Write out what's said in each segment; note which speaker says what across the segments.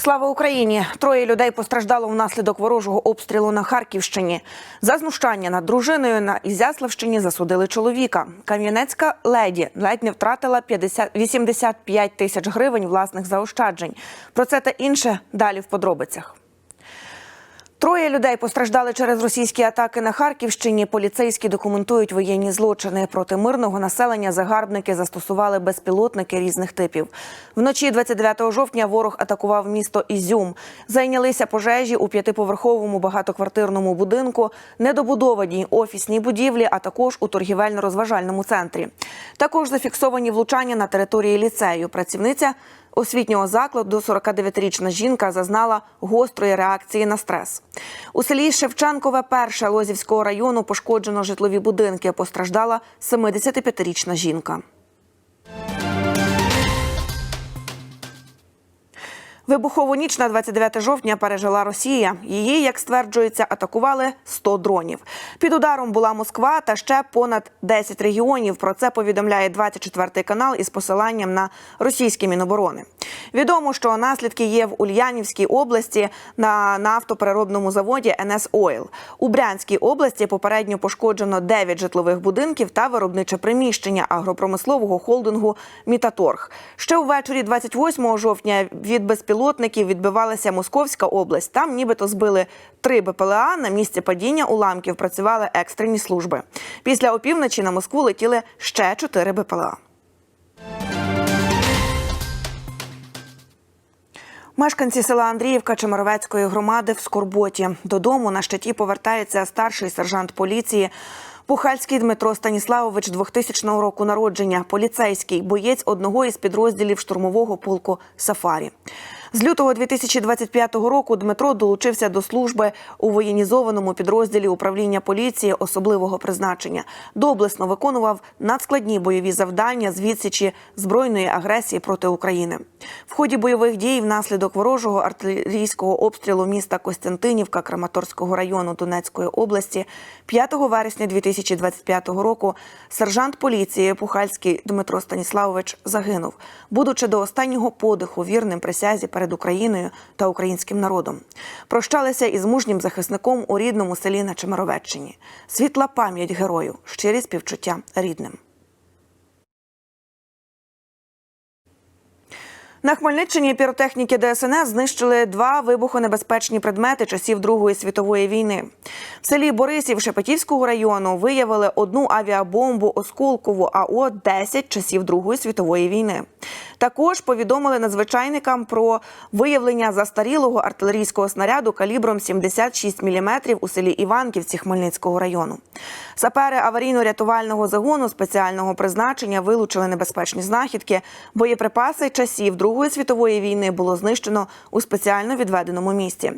Speaker 1: Слава Україні! Троє людей постраждало внаслідок ворожого обстрілу на Харківщині. За знущання над дружиною на Ізяславщині засудили чоловіка. Кам'янецька леді ледь не втратила 50, 85 тисяч гривень власних заощаджень. Про це та інше далі в подробицях. Троє людей постраждали через російські атаки на Харківщині. Поліцейські документують воєнні злочини проти мирного населення. Загарбники застосували безпілотники різних типів. Вночі 29 жовтня ворог атакував місто Ізюм. Зайнялися пожежі у п'ятиповерховому багатоквартирному будинку, недобудованій офісній будівлі, а також у торгівельно-розважальному центрі. Також зафіксовані влучання на території ліцею. Працівниця освітнього закладу 49-річна жінка зазнала гострої реакції на стрес. У селі Шевченкове, перше Лозівського району, пошкоджено житлові будинки. Постраждала 75-річна жінка. Вибухову ніч на 29 жовтня пережила Росія. Її, як стверджується, атакували 100 дронів. Під ударом була Москва та ще понад 10 регіонів. Про це повідомляє 24 канал із посиланням на російські міноборони. Відомо, що наслідки є в Ульянівській області на нафтопереробному заводі НС Ойл. У Брянській області попередньо пошкоджено 9 житлових будинків та виробниче приміщення агропромислового холдингу Мітаторг. Ще ввечері 28 жовтня від безпілотників відбивалася Московська область. Там нібито збили три БПЛА. На місці падіння уламків працювали екстрені служби. Після опівночі на Москву летіли ще чотири БПЛА. Мешканці села Андріївка Чемеровецької громади в Скорботі. Додому на щиті повертається старший сержант поліції Пухальський Дмитро Станіславович 2000 року народження, поліцейський, боєць одного із підрозділів штурмового полку Сафарі. З лютого 2025 року Дмитро долучився до служби у воєнізованому підрозділі управління поліції особливого призначення. Доблесно виконував надскладні бойові завдання з відсічі збройної агресії проти України. В ході бойових дій внаслідок ворожого артилерійського обстрілу міста Костянтинівка Краматорського району Донецької області 5 вересня 2025 року сержант поліції Пухальський Дмитро Станіславович загинув, будучи до останнього подиху вірним присязі перед Україною та українським народом. Прощалися із мужнім захисником у рідному селі на Чемеровеччині. Світла пам'ять герою, щирі співчуття рідним. На Хмельниччині піротехніки ДСНС знищили два вибухонебезпечні предмети часів Другої світової війни. В селі Борисів Шепетівського району виявили одну авіабомбу осколкову АО 10 часів Другої світової війни. Також повідомили надзвичайникам про виявлення застарілого артилерійського снаряду калібром 76 мм у селі Іванківці Хмельницького району. Сапери аварійно-рятувального загону спеціального призначення вилучили небезпечні знахідки. Боєприпаси часів Другої світової війни було знищено у спеціально відведеному місці.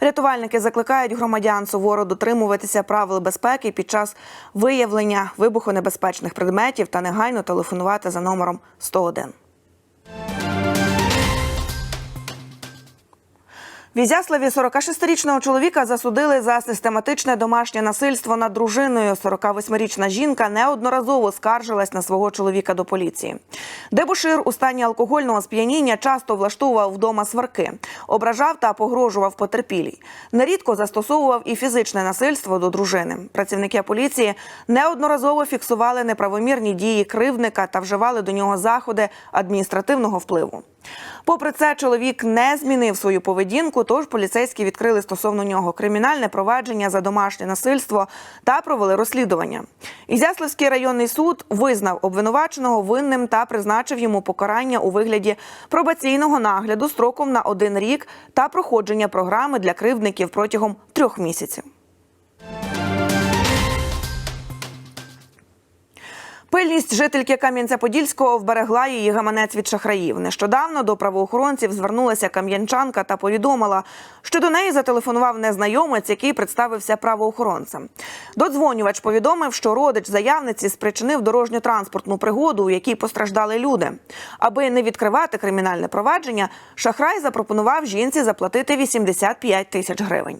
Speaker 1: Рятувальники закликають громадян суворо дотримуватися правил безпеки під час виявлення вибухонебезпечних предметів та негайно телефонувати за номером 101. В Ізяславі 46-річного чоловіка засудили за систематичне домашнє насильство над дружиною. 48-річна жінка неодноразово скаржилась на свого чоловіка до поліції. Дебушир у стані алкогольного сп'яніння часто влаштовував вдома сварки, ображав та погрожував потерпілій. Нерідко застосовував і фізичне насильство до дружини. Працівники поліції неодноразово фіксували неправомірні дії кривдника та вживали до нього заходи адміністративного впливу. Попри це, чоловік не змінив свою поведінку, тож поліцейські відкрили стосовно нього кримінальне провадження за домашнє насильство та провели розслідування. Ізяславський районний суд визнав обвинуваченого винним та призначив йому покарання у вигляді пробаційного нагляду строком на один рік та проходження програми для кривдників протягом трьох місяців. Пильність жительки Кам'янця-Подільського вберегла її гаманець від шахраїв. Нещодавно до правоохоронців звернулася кам'янчанка та повідомила, що до неї зателефонував незнайомець, який представився правоохоронцем. Додзвонювач повідомив, що родич заявниці спричинив дорожньо-транспортну пригоду, у якій постраждали люди. Аби не відкривати кримінальне провадження, шахрай запропонував жінці заплатити 85 тисяч гривень.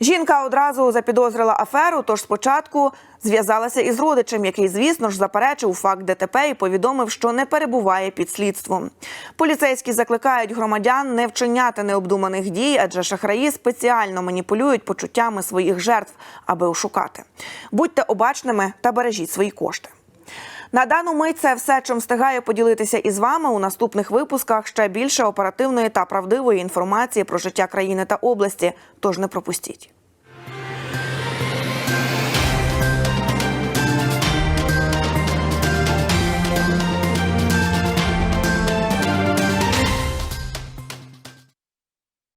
Speaker 1: Жінка одразу запідозрила аферу, тож спочатку зв'язалася із родичем, який, звісно ж, заперечив факт ДТП і повідомив, що не перебуває під слідством. Поліцейські закликають громадян не вчиняти необдуманих дій, адже шахраї спеціально маніпулюють почуттями своїх жертв, аби ошукати. Будьте обачними та бережіть свої кошти. На дану мить це все, чим встигаю поділитися із вами у наступних випусках. Ще більше оперативної та правдивої інформації про життя країни та області. Тож не пропустіть.